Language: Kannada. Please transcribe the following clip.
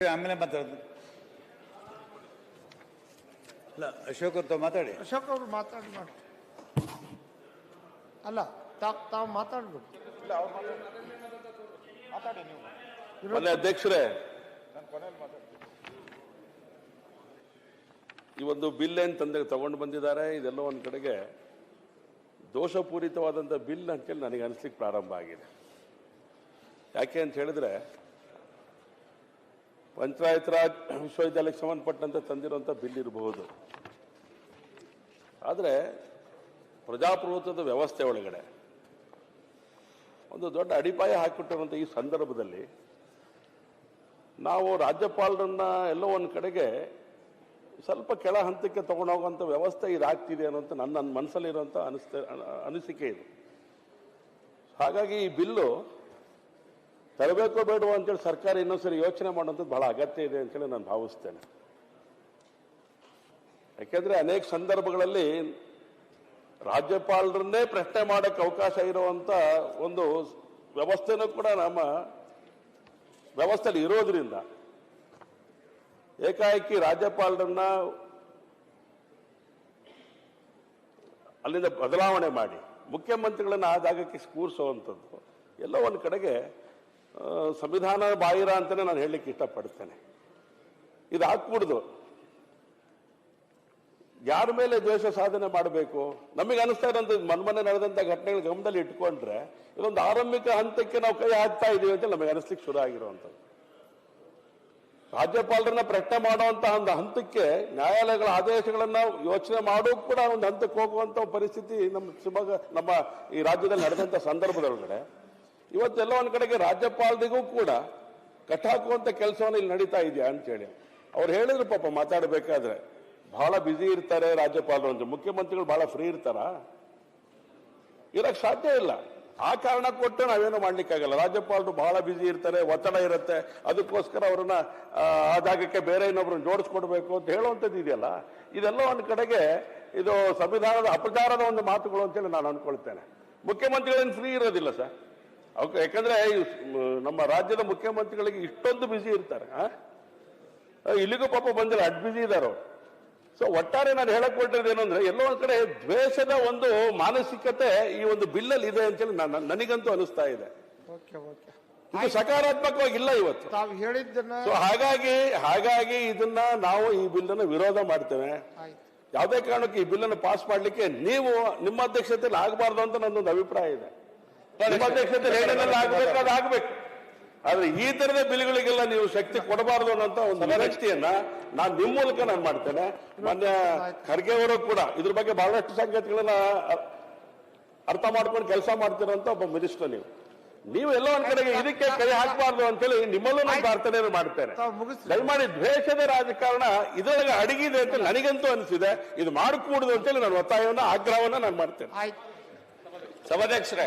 ಆಮೇಲೆ ಮಾತಾಡೋದು. ಅಲ್ಲ ಅಶೋಕ್ ಅವ್ರ ತಾವು ಮಾತಾಡಿ. ಅಶೋಕ್ ಅವರು ಮಾತಾಡಿ ಮಾಡಿ. ಅಲ್ಲ ತಾವು ತಾವು ಮಾತಾಡ್ಬೇಕು. ಮೊನ್ನೆ ಅಧ್ಯಕ್ಷರೇ. ಈ ಒಂದು ಬಿಲ್ ಏನ್ ತಂದೆ ತಗೊಂಡು ಬಂದಿದ್ದಾರೆ ಇದೆಲ್ಲ ಒಂದ್ ಕಡೆಗೆ ದೋಷಪೂರಿತವಾದಂಥ ಬಿಲ್ ಅಂತೇಳಿ ನನಗೆ ಅನಿಸ್ಲಿಕ್ಕೆ ಪ್ರಾರಂಭ ಆಗಿದೆ. ಯಾಕೆ ಅಂತ ಹೇಳಿದ್ರೆ ಪಂಚಾಯತ್ ರಾಜ್ ವಿಶ್ವವಿದ್ಯಾಲಯಕ್ಕೆ ಸಂಬಂಧಪಟ್ಟಂತೆ ತಂದಿರುವಂಥ ಬಿಲ್ ಇರಬಹುದು. ಆದರೆ ಪ್ರಜಾಪ್ರಭುತ್ವದ ವ್ಯವಸ್ಥೆ ಒಳಗಡೆ ಒಂದು ದೊಡ್ಡ ಅಡಿಪಾಯ ಹಾಕಿಬಿಟ್ಟಿರುವಂಥ ಈ ಸಂದರ್ಭದಲ್ಲಿ ನಾವು ರಾಜ್ಯಪಾಲರನ್ನ ಎಲ್ಲೋ ಒಂದು ಕಡೆಗೆ ಸ್ವಲ್ಪ ಕೆಳ ಹಂತಕ್ಕೆ ತಗೊಂಡೋಗುವಂಥ ವ್ಯವಸ್ಥೆ ಇದಾಗ್ತಿದೆ ಅನ್ನೋಂಥ ನನ್ನ ನನ್ನ ಮನಸ್ಸಲ್ಲಿರುವಂಥ ಅನಿಸ್ತ ಅನಿಸಿಕೆ ಇದು. ಹಾಗಾಗಿ ಈ ಬಿಲ್ಲು ತರಬೇಕೋ ಬೇಡವೋ ಅಂತೇಳಿ ಸರ್ಕಾರ ಇನ್ನೊಂದ್ಸರಿ ಯೋಚನೆ ಮಾಡುವಂಥದ್ದು ಬಹಳ ಅಗತ್ಯ ಇದೆ ಅಂತೇಳಿ ನಾನು ಭಾವಿಸ್ತೇನೆ. ಯಾಕೆಂದ್ರೆ ಅನೇಕ ಸಂದರ್ಭಗಳಲ್ಲಿ ರಾಜ್ಯಪಾಲರನ್ನೇ ಪ್ರಶ್ನೆ ಮಾಡಕ್ಕೆ ಅವಕಾಶ ಇರುವಂತ ಒಂದು ವ್ಯವಸ್ಥೆನೂ ಕೂಡ ನಮ್ಮ ವ್ಯವಸ್ಥೆಯಲ್ಲಿ ಇರೋದ್ರಿಂದ ಏಕಾಏಕಿ ರಾಜ್ಯಪಾಲರನ್ನ ಅಲ್ಲಿಂದ ಬದಲಾವಣೆ ಮಾಡಿ ಮುಖ್ಯಮಂತ್ರಿಗಳನ್ನ ಆ ಜಾಗಕ್ಕೆ ಕೂರಿಸುವಂಥದ್ದು ಎಲ್ಲ ಒಂದು ಕಡೆಗೆ ಸಂವಿಧಾನ ಬಾಹಿರ ಅಂತಲೇ ನಾನು ಹೇಳಲಿಕ್ಕೆ ಇಷ್ಟಪಡ್ತೇನೆ. ಇದು ಹಾಕ್ಬಿಡ್ದು. ಯಾರ ಮೇಲೆ ದ್ವೇಷ ಸಾಧನೆ ಮಾಡಬೇಕು? ನಮಗೆ ಅನಿಸ್ತಾ ಇರೋಂಥ ಮನ್ಮನೆ ನಡೆದಂಥ ಘಟನೆಗಳ ಗಮನದಲ್ಲಿ ಇಟ್ಕೊಂಡ್ರೆ ಇದೊಂದು ಆರಂಭಿಕ ಹಂತಕ್ಕೆ ನಾವು ಕೈ ಹಾಕ್ತಾ ಇದೀವಿ ಅಂತ ನಮಗೆ ಅನಿಸ್ಲಿಕ್ಕೆ ಶುರು ಆಗಿರುವಂಥದ್ದು. ರಾಜ್ಯಪಾಲರನ್ನ ಪ್ರಶ್ನೆ ಮಾಡುವಂತಹ ಒಂದು ಹಂತಕ್ಕೆ ನ್ಯಾಯಾಲಯಗಳ ಆದೇಶಗಳನ್ನ ಯೋಚನೆ ಮಾಡೋ ಕೂಡ ಒಂದು ಹಂತಕ್ಕೆ ಹೋಗುವಂತ ಪರಿಸ್ಥಿತಿ ನಮ್ಮ ಶಿವಮೊಗ್ಗ, ನಮ್ಮ ಈ ರಾಜ್ಯದಲ್ಲಿ ನಡೆದಂತ ಸಂದರ್ಭದೊಳಗಡೆ ಇವತ್ತೆಲ್ಲ ಒಂದು ಕಡೆಗೆ ರಾಜ್ಯಪಾಲರಿಗೂ ಕೂಡ ಕಟ್ಟಾಕುವಂತ ಕೆಲಸವನ್ನು ಇಲ್ಲಿ ನಡೀತಾ ಇದೆಯಾ ಅಂತೇಳಿ ಅವ್ರು ಹೇಳಿದ್ರು ಪಾಪ ಮಾತಾಡಬೇಕಾದ್ರೆ. ಬಹಳ ಬ್ಯುಸಿ ಇರ್ತಾರೆ ರಾಜ್ಯಪಾಲರು ಅಂತ. ಮುಖ್ಯಮಂತ್ರಿಗಳು ಬಹಳ ಫ್ರೀ ಇರ್ತಾರ? ಇರಕ್ ಸಾಧ್ಯ ಇಲ್ಲ. ಆ ಕಾರಣ ಕೊಟ್ಟು ನಾವೇನು ಮಾಡ್ಲಿಕ್ಕಾಗಲ್ಲ. ರಾಜ್ಯಪಾಲರು ಬಹಳ ಬ್ಯುಸಿ ಇರ್ತಾರೆ ಒತ್ತಡ ಇರುತ್ತೆ. ಅದಕ್ಕೋಸ್ಕರ ಅವರನ್ನ ಆ, ಜಾಗಕ್ಕೆ ಬೇರೆ ಇನ್ನೊಬ್ರನ್ನ ಜೋಡಿಸ್ಕೊಡ್ಬೇಕು ಅಂತ ಹೇಳುವಂಥದ್ದು ಇದೆಯಲ್ಲ? ಇದೆಲ್ಲ ಒಂದು ಕಡೆಗೆ ಇದು ಸಂವಿಧಾನದ ಅಪಚಾರದ ಒಂದು ಮಾತುಗಳು ಅಂತೇಳಿ ನಾನು ಅನ್ಕೊಳ್ತೇನೆ. ಮುಖ್ಯಮಂತ್ರಿಗಳೇನು ಫ್ರೀ ಇರೋದಿಲ್ಲ ಸರ್? ಯಾಕಂದ್ರೆ ನಮ್ಮ ರಾಜ್ಯದ ಮುಖ್ಯಮಂತ್ರಿಗಳಿಗೆ ಇಷ್ಟೊಂದು ಬ್ಯುಸಿ ಇರ್ತಾರೆ? ಇಲ್ಲಿಗೂ ಪಾಪ ಬಂದಿಲ್ಲ ಅಡ್ ಬ್ಯುಸಿ ಇದ್ದಾರೆ ಸೊ ಒಟ್ಟಾರೆ ನಾನು ಹೇಳಕ್ ಹೊರಟಿರೋದು ಏನು ಅಂದ್ರೆ ಎಲ್ಲೋ ಒಂದ್ ಕಡೆ ದ್ವೇಷದ ಒಂದು ಮಾನಸಿಕತೆ ಈ ಒಂದು ಬಿಲ್ಲಲ್ಲಿ ಇದೆ ಅಂತೇಳಿ ನಾನು ನನಗಂತೂ ಅನಿಸ್ತಾ ಇದೆ. ಸಕಾರಾತ್ಮಕವಾಗಿಲ್ಲ ಇವತ್ತು. ತಾವು ಹೇಳಿದ್ದನ್ನ ಸೊ ಹಾಗಾಗಿ ಹಾಗಾಗಿ ಇದನ್ನ ನಾವು ಈ ಬಿಲ್ಲನ್ನು ವಿರೋಧ ಮಾಡ್ತೇವೆ. ಯಾವುದೇ ಕಾರಣಕ್ಕೆ ಈ ಬಿಲ್ ಅನ್ನು ಪಾಸ್ ಮಾಡ್ಲಿಕ್ಕೆ ನೀವು ನಿಮ್ಮ ಅಧ್ಯಕ್ಷತೆಯಲ್ಲಿ ಆಗಬಾರ್ದು ಅಂತ ನನ್ನೊಂದು ಅಭಿಪ್ರಾಯ ಇದೆ. ಆಗ್ಬೇಕು ಅದು ಆಗ್ಬೇಕು. ಆದ್ರೆ ಈ ತರದ ಬಿಲ್ಗಳಿಗೆಲ್ಲ ನೀವು ಶಕ್ತಿ ಕೊಡಬಾರದು ಅನ್ನೋ ಒಂದು ವಿನಂತಿಯನ್ನ ನಾನು ನಿಮ್ಮ ಮೂಲಕ ನಾನು ಮಾಡ್ತೇನೆ. ಮೊನ್ನೆ ಖರ್ಗೆ ಅವರು ಕೂಡ ಇದ್ರ ಬಗ್ಗೆ ಬಹಳಷ್ಟು ಸಂಗತಿಗಳನ್ನ ಅರ್ಥ ಮಾಡ್ಕೊಂಡು ಕೆಲಸ ಮಾಡ್ತೀರಂತ ಒಬ್ಬ ಮಿನಿಸ್ಟರ್ ನೀವು. ನೀವು ಎಲ್ಲೋ ಒಂದ್ ಕಡೆಗೆ ಇದಕ್ಕೆ ಕೈ ಹಾಕಬಾರ್ದು ಅಂತೇಳಿ ನಿಮ್ಮಲ್ಲೂ ನಾನು ಪ್ರಾರ್ಥನೆ ಮಾಡ್ತೇನೆ. ದಯಮಾಡಿ ದ್ವೇಷದ ರಾಜಕಾರಣ ಇದರೊಳಗೆ ಅಡಗಿದೆ ಅಂತ ನನಗಂತೂ ಅನಿಸಿದೆ. ಇದು ಮಾಡಕೂಡದು ಅಂತೇಳಿ ನಾನು ಒತ್ತಾಯವನ್ನ ಆಗ್ರಹವನ್ನ ನಾನು ಮಾಡ್ತೇನೆ. ಸಭಾಧ್ಯಕ್ಷರೇ